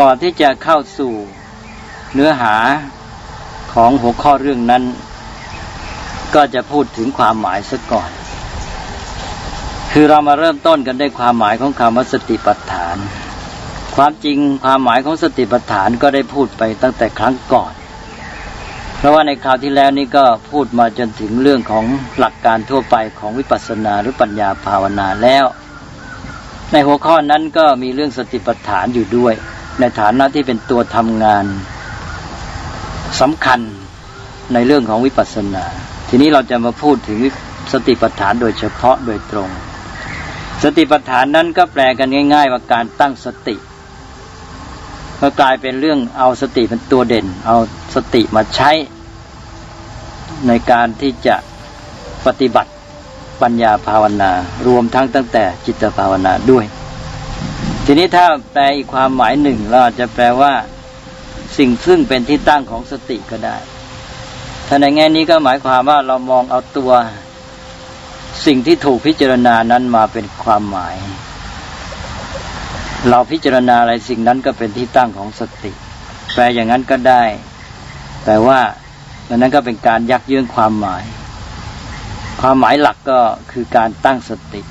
ก่อนที่จะเข้าสู่เนื้อหาของหัวข้อเรื่องนั้น ก็จะพูดถึงความหมายซะก่อน คือเรามาเริ่มต้นกันด้วยความหมายของคำว่าสติปัฏฐาน ความจริงความหมายของสติปัฏฐานก็ได้พูดไปตั้งแต่ครั้งก่อน เพราะว่าในคราวที่แล้วนี้ก็พูดมาจนถึงเรื่องของหลักการทั่วไปของวิปัสสนาหรือปัญญาภาวนาแล้ว ในหัวข้อนั้นก็มีเรื่องสติปัฏฐานอยู่ด้วย ในฐานะที่เป็นตัวทำงานสำคัญในเรื่องของวิปัสสนา ทีนี้เราจะมาพูดถึงสติปัฏฐานโดยเฉพาะโดยตรง สติปัฏฐานนั้นก็แปลกันง่าย ๆ ว่าการตั้งสติก็กลายเป็นเรื่องเอาสติเป็นตัวเด่น เอาสติมาใช้ในการที่จะปฏิบัติปัญญาภาวนารวมทั้งตั้งแต่จิตภาวนาด้วย ทีนี้ถ้าแปลอีกความหมายหนึ่งเราอาจจะแปลว่า สิ่งซึ่งเป็นที่ตั้งของสติก็ได้ถ้าในแง่นี้ก็หมายความว่าเรามองเอาตัว สิ่งที่ถูกพิจารณานั้นมาเป็นความหมาย เราพิจารณาอะไรสิ่งนั้นก็เป็นที่ตั้งของสติ แปลอย่างนั้นก็ได้ แต่ว่าดังนั้นก็เป็นการยักเยื้องความหมาย ความหมายหลักก็คือการตั้งสติ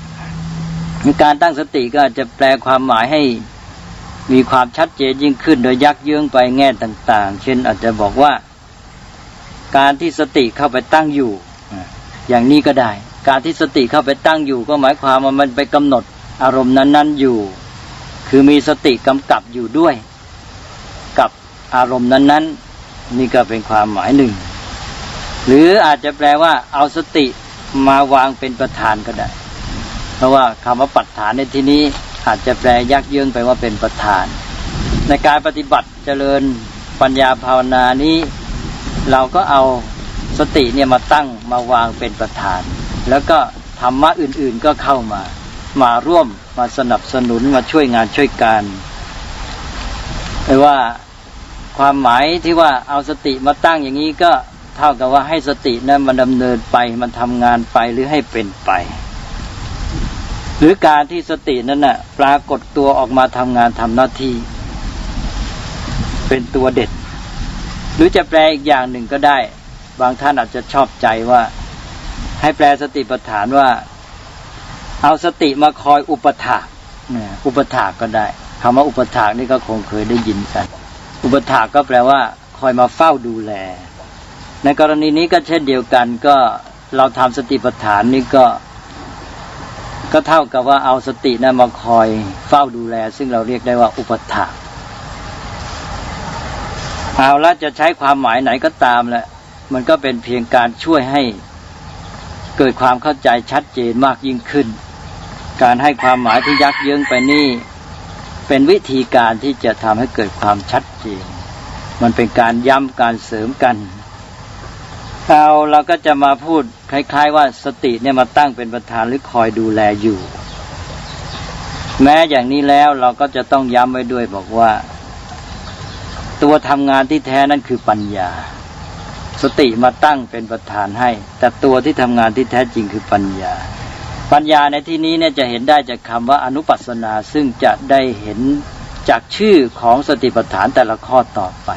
การตั้งสติก็อาจจะแปลความหมายให้มีความชัดเจนยิ่งขึ้น โดยยักเยื้องไปแง่ต่าง ๆ เช่นอาจจะบอกว่า การที่สติเข้าไปตั้งอยู่ อย่างนี้ก็ได้ การที่สติเข้าไปตั้งอยู่ ก็หมายความว่ามันไปกำหนดอารมณ์นั้น ๆอยู่ คือมีสติกำกับอยู่ด้วย กับอารมณ์นั้น ๆ นี่ก็เป็นความหมายหนึ่ง หรืออาจจะแปลว่า เอาสติมาวางเป็นประธานก็ได้ เพราะว่าคำว่าปัฏฐานในที่นี้อาจจะแปลยักเยื้องไปว่าเป็นประธาน ในการปฏิบัติเจริญปัญญาภาวนานี้ เราก็เอาสติเนี่ยมาตั้งมาวางเป็นประธาน แล้วก็ธรรมะอื่นๆก็เข้ามา มาร่วมมาสนับสนุนมาช่วยงานช่วยการแต่ว่าความหมายที่ว่าเอาสติมาตั้งอย่างนี้ก็เท่ากับว่าให้สตินั้นมันดำเนินไปมันทำงานไปหรือให้เป็นไป หรือการที่สตินั้นน่ะ ปรากฏตัวออกมาทำงานทำหน้าที่ เป็นตัวเด็ด หรือจะแปลอีกอย่างหนึ่งก็ได้ บางท่านอาจจะชอบใจว่า ให้แปลสติปัฏฐานว่า เอาสติมาคอยอุปถากอุปถากก็ได้คำว่าอุปถากนี่ก็คงเคยได้ยินกัน อุปถากก็แปลว่า คอยมาเฝ้าดูแล ในกรณีนี้ก็เช่นเดียวกันก็เราทำสติปัฏฐานนี่ก็ ก็เท่ากับว่าเอาสตินะมาคอยเฝ้าดูแล ซึ่งเราเรียกได้ว่าอุปถาเอาละจะใช้ความหมายไหนก็ตามแหละมันก็เป็นเพียงการช่วยให้เกิดความเข้าใจชัดเจนมากยิ่งขึ้น การให้ความหมายที่ยักเยื้องไปนี่ เป็นวิธีการที่จะทำให้เกิดความชัดเจน มันเป็นการย้ำการเสริมกัน เอาเราก็จะมาพูด คล้าย ๆ ว่าสติเนี่ยมาตั้งเป็นประธานหรือคอยดูแลอยู่ แม้อย่างนี้แล้วเราก็จะต้องย้ำไว้ด้วยบอกว่า ตัวทำงานที่แท้นั่นคือปัญญา สติมาตั้งเป็นประธานให้ แต่ตัวที่ทำงานที่แท้จริงคือปัญญา ปัญญาในที่นี้เนี่ยจะเห็นได้จากคำว่าอนุปัสนาซึ่งจะได้เห็นจากชื่อของสติปัฏฐานแต่ละข้อต่อไป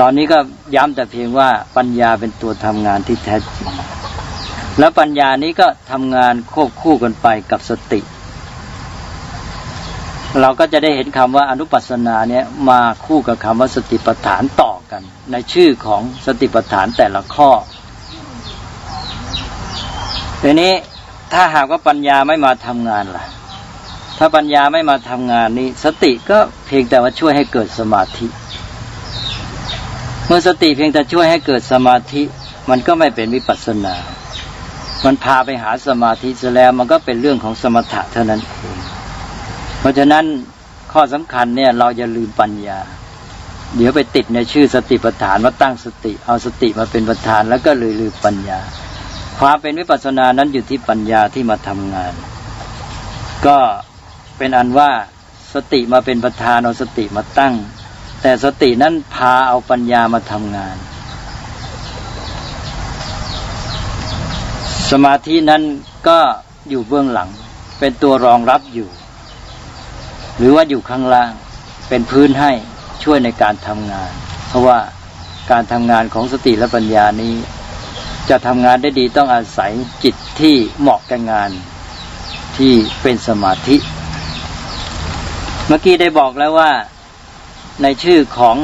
ตอนนี้ก็ย้ำแต่เพียงว่าปัญญาเป็นตัวทำงานที่แท้จริง แล้วปัญญานี้ก็ทำงานควบคู่กันไปกับสติ เราก็จะได้เห็นคำว่าอนุปัสสนาเนี่ยมาคู่กับคำว่าสติปัฏฐานต่อกัน ในชื่อของสติปัฏฐานแต่ละข้อทีนี้ถ้าหากว่าปัญญาไม่มาทำงานล่ะ ถ้าปัญญาไม่มาทำงานนี้ สติก็เพียงแต่ว่าช่วยให้เกิดสมาธิ เมื่อสติเพียงแต่ช่วยให้เกิดสมาธิ มันก็ไม่เป็นวิปัสสนา มันพาไปหาสมาธิซะแล้วมันก็เป็นเรื่องของสมถะเท่านั้นเองเพราะฉะนั้นข้อสำคัญเนี่ยเราอย่าลืมปัญญา เดี๋ยวไปติดในชื่อสติปัฏฐานว่าตั้งสติเอาสติมาเป็นประธานแล้วก็เลยลืมปัญญา ความเป็นวิปัสสนานั้นอยู่ที่ปัญญาที่มาทำงาน ก็เป็นอันว่าสติมาเป็นประธานเอาสติมาตั้ง แต่สตินั้นพาเอาปัญญามาทำงาน สมาธินั้นก็อยู่เบื้องหลัง เป็นตัวรองรับอยู่ หรือว่าอยู่ข้างล่าง เป็นพื้นให้ช่วยในการทำงาน เพราะว่าการทำงานของสติและปัญญานี้ จะทำงานได้ดีต้องอาศัยจิตที่เหมาะกับงานที่เป็นสมาธิ เมื่อกี้ได้บอกแล้วว่า ในชื่อของ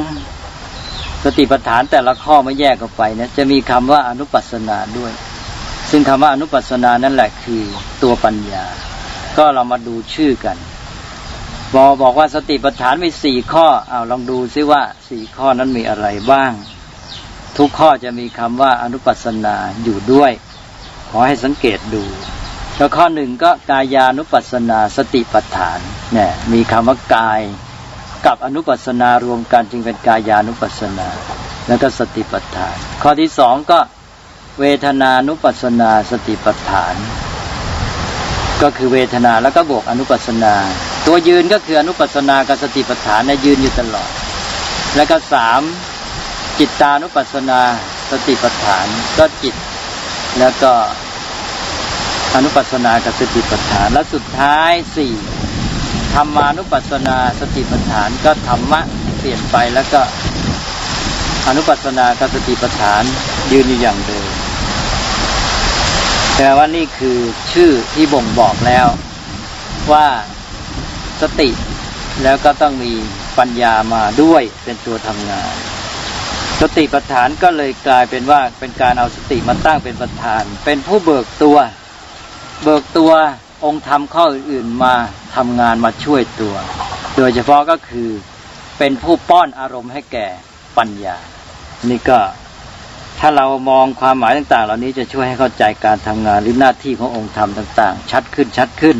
สติปัฏฐานแต่ละข้อไม่แยกออกไปนะจะมีคำว่าอนุปัสสนาด้วย ซึ่งคำว่าอนุปัสสนานั่นแหละคือตัวปัญญา ก็เรามาดูชื่อกันบอบอกว่าสติปัฏฐานมีสี่ข้อเอาลองดูซิว่าสี่ข้อนั้นมีอะไรบ้าง ทุกข้อจะมีคำว่าอนุปัสสนาอยู่ด้วย ขอให้สังเกตดูแล้วข้อหนึ่งก็กายานุปัสสนาสติปัฏฐานเนี่ยมีคำว่ากาย กับอนุปัสนารวมกันจึงเป็นกายานุปัสนา แล้วก็สติปัฏฐาน ข้อที่สองก็เวทนานุปัสนาสติปัฏฐาน ก็คือเวทนาแล้วก็บวกอนุปัสนา ตัวยืนก็คืออนุปัสนากับสติปัฏฐานเนยยืนอยู่ตลอด แล้วก็สามจิตตานุปัสนาสติปัฏฐานก็จิต แล้วก็อนุปัสสนากับสติปัฏฐานและสุดท้ายสี่ ธรรมานุปัสสนาสติปัฏฐานก็ธรรมะเปลี่ยนไปแล้วก็อนุปัสสนากับสติปัฏฐานยืนอยู่อย่างเดิมแต่ว่านี่คือชื่อที่บ่งบอกแล้ว ว่าสติแล้วก็ต้องมีปัญญามาด้วยเป็นตัวทำงาน สติปัฏฐานก็เลยกลายเป็นว่าเป็นการเอาสติมาตั้งเป็นประธาน เป็นผู้เบิกตัว เบิกตัว องค์ธรรมข้ออื่นๆมาทำงานมาช่วยตัว โดยเฉพาะก็คือเป็นผู้ป้อนอารมณ์ให้แก่ปัญญา นี่ก็ถ้าเรามองความหมายต่าง ๆ เหล่านี้จะช่วยให้เข้าใจการทำงานหรือหน้าที่ขององค์ธรรมต่าง ๆ ชัดขึ้นชัดขึ้น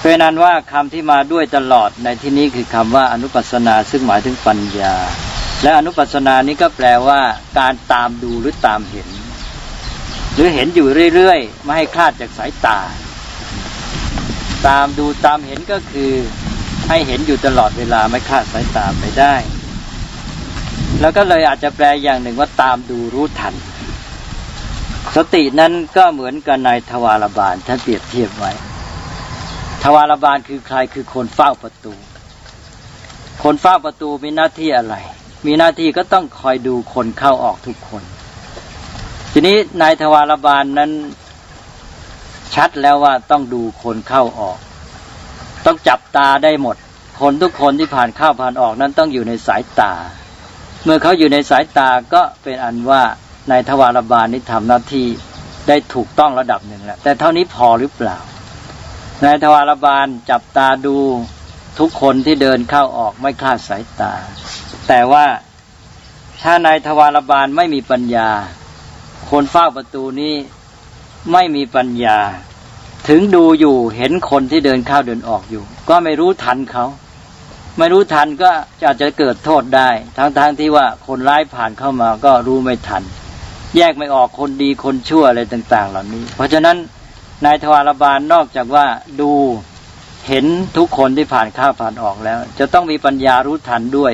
เป็นนั้นว่าคำที่มาด้วยตลอดในที่นี้คือคำว่าอนุปัสนาซึ่งหมายถึงปัญญา และอนุปัสนานี้ก็แปลว่าการตามดูหรือตามเห็น หรือเห็นอยู่เรื่อยๆ ไม่ให้คลาดจากสายตา ตามดูตามเห็นก็คือให้เห็นอยู่ตลอดเวลาไม่คาดสายตาไปได้ แล้วก็เลยอาจจะแปลอย่างหนึ่งว่าตามดูรู้ทัน สตินั้นก็เหมือนกับนายทวารบาลท่านเปรียบเทียบไว้ ทวารบาลคือใครคือคนเฝ้าประตู คนเฝ้าประตูมีหน้าที่อะไร มีหน้าที่ก็ต้องคอยดูคนเข้าออกทุกคน ทีนี้นายทวารบาลนั้น ชัดแล้วว่าต้องดูคนเข้าออก ต้องจับตาได้หมด คนทุกคนที่ผ่านเข้าผ่านออกนั้นต้องอยู่ในสายตา เมื่อเขาอยู่ในสายตาก็เป็นอันว่านายทวารบาลนี้ทำหน้าที่ได้ถูกต้องระดับหนึ่งแล้วแต่เท่านี้พอหรือเปล่านายทวารบาลจับตาดูทุกคนที่เดินเข้าออกไม่คลาดสายตา แต่ว่าถ้านายทวารบาลไม่มีปัญญา คนเฝ้าประตูนี้ ไม่มีปัญญา ถึงดูอยู่เห็นคนที่เดินเข้าเดินออกอยู่ ก็ไม่รู้ทันเขาไม่รู้ทันก็อาจจะเกิดโทษได้ ทั้งๆทที่ว่าคนร้ายผ่านเข้ามาก็รู้ไม่ทัน แยกไม่ออกคนดีคนชั่วอะไรต่าง ๆ เหล่านี้ เพราะฉะนั้นนายทวารบาลนอกจากว่าดูเห็นทุกคนที่ผ่านเข้าผ่านออกแล้ว จะต้องมีปัญญารู้ทันด้วย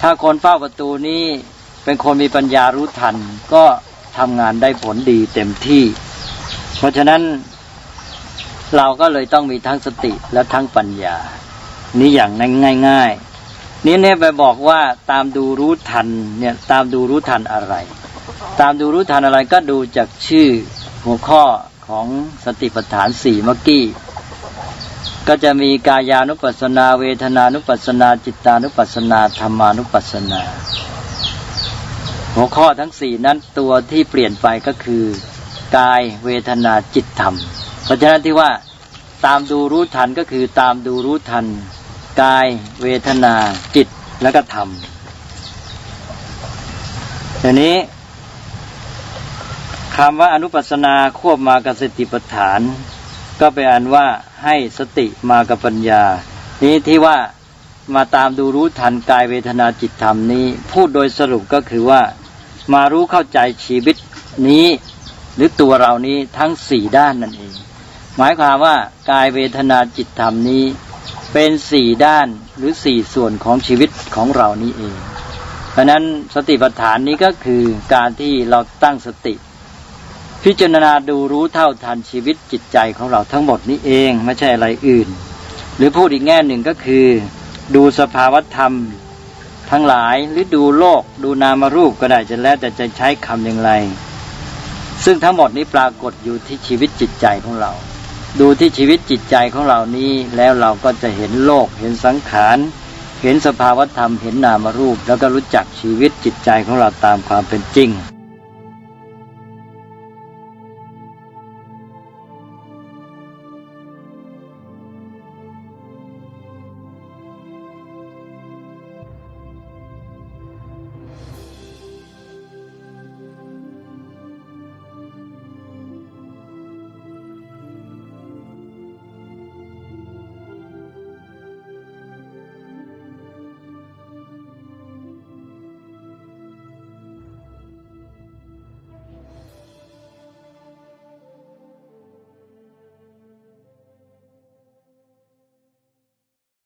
ถ้าคนเฝ้าประตูนี้เป็นคนมีปัญญารู้ทัน ก็ทำงานได้ผลดีเต็มที่ เพราะฉะนั้นเราก็เลยต้องมีทั้งสติและทั้งปัญญา นี่อย่างง่ายๆนี่เนี่ยไปบอกว่าตามดูรู้ทันเนี่ยตามดูรู้ทันอะไร ตามดูรู้ทันอะไรก็ดูจากชื่อหัวข้อของสติปัฏฐานสี่เมื่อกี้ก็จะมีกายานุปัสสนา เวทนานุปัสสนา จิตานุปัสสนาธรรมานุปัสสนา หัวข้อทั้งสี่นั้นตัวที่เปลี่ยนไปก็คือ กายเวทนาจิตธรรม เพราะฉะนั้นที่ว่าตามดูรู้ทันก็คือตามดูรู้ทัน กายเวทนาจิตแล้วก็ธรรมทีนี้คำว่าอนุปัสนาควบมากับสติปัฏฐาน ก็เป็นอันว่าให้สติมากับปัญญา นี้ที่ว่ามาตามดูรู้ทันกายเวทนาจิตธรรมนี้ พูดโดยสรุปก็คือว่ามารู้เข้าใจชีวิตนี้ หรือตัวเรานี้ทั้งสี่ด้านนั่นเอง หมายความว่ากายเวทนาจิตธรรมนี้ เป็นสี่ด้านหรือสี่ส่วนของชีวิตของเรานี้เอง เพราะนั้นสติปัฏฐานนี้ก็คือการที่เราตั้งสติ พิจารณาดูรู้เท่าทันชีวิตจิตใจของเราทั้งหมดนี้เองไม่ใช่อะไรอื่น หรือพูดอีกแง่หนึ่งก็คือ ดูสภาวธรรมทั้งหลายหรือดูโลก ดูนามรูปก็ได้จะแล้วแต่จะใช้คำอย่างไร ซึ่งทั้งหมดนี้ปรากฏอยู่ที่ชีวิตจิตใจของเรา ดูที่ชีวิตจิตใจของเรานี้ แล้วเราก็จะเห็นโลก เห็นสังขาร เห็นสภาวธรรม เห็นนามรูป แล้วก็รู้จักชีวิตจิตใจของเราตามความเป็นจริง